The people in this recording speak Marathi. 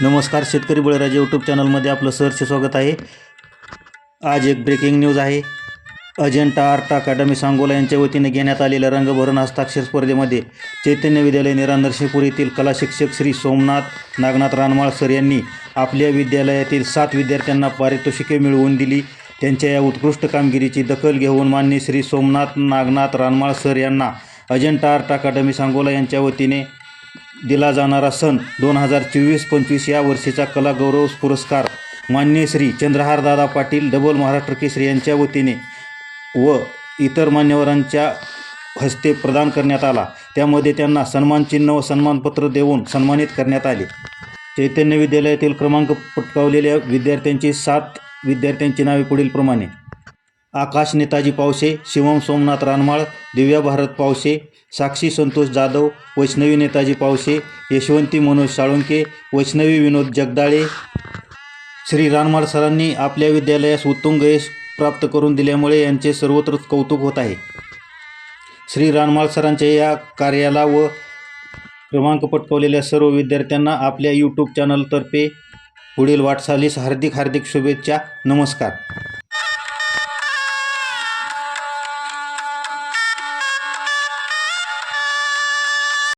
नमस्कार शेतकरी बळीराजे यूट्यूब चॅनलमध्ये आपलं सरचे स्वागत आहे. आज एक ब्रेकिंग न्यूज आहे. अजंटा आर्ट अकादमी सांगोला यांच्या वतीने घेण्यात आलेल्या रंगभरण हस्ताक्षर स्पर्धेमध्ये चैतन्य विद्यालय निरा नरसिंहपूर येथील कला शिक्षक श्री सोमनाथ नागनाथ रानमाळ सर यांनी आपल्या विद्यालयातील सात विद्यार्थ्यांना पारितोषिके मिळवून दिली. त्यांच्या या उत्कृष्ट कामगिरीची दखल घेऊन मान्य श्री सोमनाथ नागनाथ रानमाळ सर यांना अजंटा आर्ट अकादमी सांगोला यांच्या वतीने दिला जाणारा सन दोन हजार चोवीस पंचवीस या वर्षीचा कलागौरव पुरस्कार मान्य श्री चंद्रहारदादा पाटील डबल महाराष्ट्र केसरी यांच्या वतीने व इतर मान्यवरांच्या हस्ते प्रदान करण्यात आला. त्यामध्ये त्यांना सन्मानचिन्ह व सन्मानपत्र देऊन सन्मानित करण्यात आले. चैतन्य विद्यालयातील क्रमांक पटकावलेल्या विद्यार्थ्यांची सात विद्यार्थ्यांची नावे पुढीलप्रमाणे. आकाश नेताजी पावसे शिवम सोमनाथ रानमाळ दिव्या भारत पावसे साक्षी संतोष जाधव वैष्णवी नेताजी पावसे यशवंती मनोज साळुंके वैष्णवी विनोद जगदाळे. श्री रानमाळ सरांनी आपल्या विद्यालयास उत्तुंग यश प्राप्त करून दिल्यामुळे यांचे सर्वत्र कौतुक होत आहे. श्री रानमाळ सरांच्या या कार्याला व क्रमांक पटकवलेल्या सर्व विद्यार्थ्यांना आपल्या यूट्यूब चॅनलतर्फे पुढील वाटचालीस हार्दिक हार्दिक शुभेच्छा. नमस्कार.